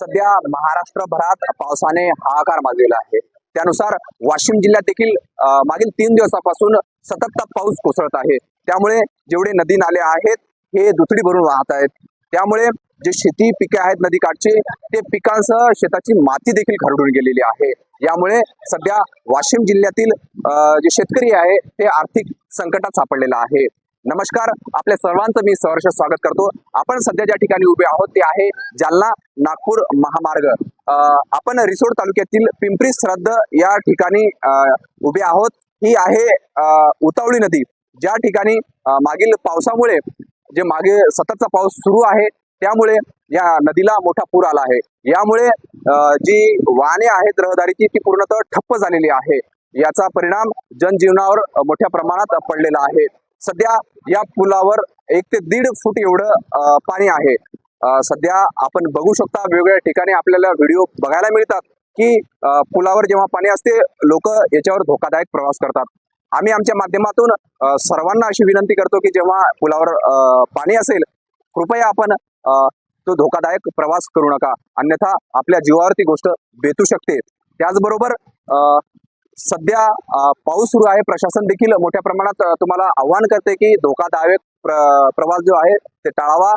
सध्या महाराष्ट्रभरात पावसाने हाहाकार माजलेला आहे. त्यानुसार वाशिम जिल्ह्यात देखील मागील तीन दिवसापासून सतत पाऊस कोसळत आहे. त्यामुळे जेवढे नदी नाले आहेत हे दुथडी भरून वाहत आहेत. त्यामुळे जे शेती पिके आहेत नदीकाठची ते पिकांसह शेताची माती देखील खरडून गेलेली आहे. यामुळे सध्या वाशिम जिल्ह्यातील अं, जे शेतकरी आहे ते आर्थिक संकटात सापडलेला आहे. नमस्कार आपल्या सर्वांचं मी सहर्ष स्वागत करतो. आपण सध्या ज्या ठिकाणी उभे आहोत ते आहे जालना नागपूर महामार्ग. आपण रिसोड तालुक्यातील पिंपरी श्रद्ध या ठिकाणी उभे आहोत. ही आहे उतावळी नदी. ज्या ठिकाणी मागील पावसामुळे जे मागे सततचा पाऊस सुरू आहे त्यामुळे या नदीला मोठा पूर आला आहे. यामुळे अं, जी वाहने आहेत रहदारीची ती पूर्णतः ठप्प झालेली आहे. याचा परिणाम जनजीवनावर मोठ्या प्रमाणात पडलेला आहे. सध्या या पुलावर एक ते दीड फूट एवढं पाणी आहे. सध्या आपण बघू शकता वेगवेगळ्या ठिकाणी आपल्याला व्हिडिओ बघायला मिळतात की पुलावर जेव्हा पाणी असते लोक याच्यावर धोकादायक प्रवास करतात. आम्ही आमच्या माध्यमातून सर्वांना अशी विनंती करतो की जेव्हा पुलावर पाणी असेल कृपया आपण तो धोकादायक प्रवास करू नका. अन्यथा आपल्या जीवावरती गोष्ट बेतू शकते. त्याचबरोबर सध्या पाऊस सुरू आहे. प्रशासन देखील मोठ्या प्रमाणात तुम्हाला आव्हान करते की धोकादायक प्र- प्रवास जो आहे ते टाळावा.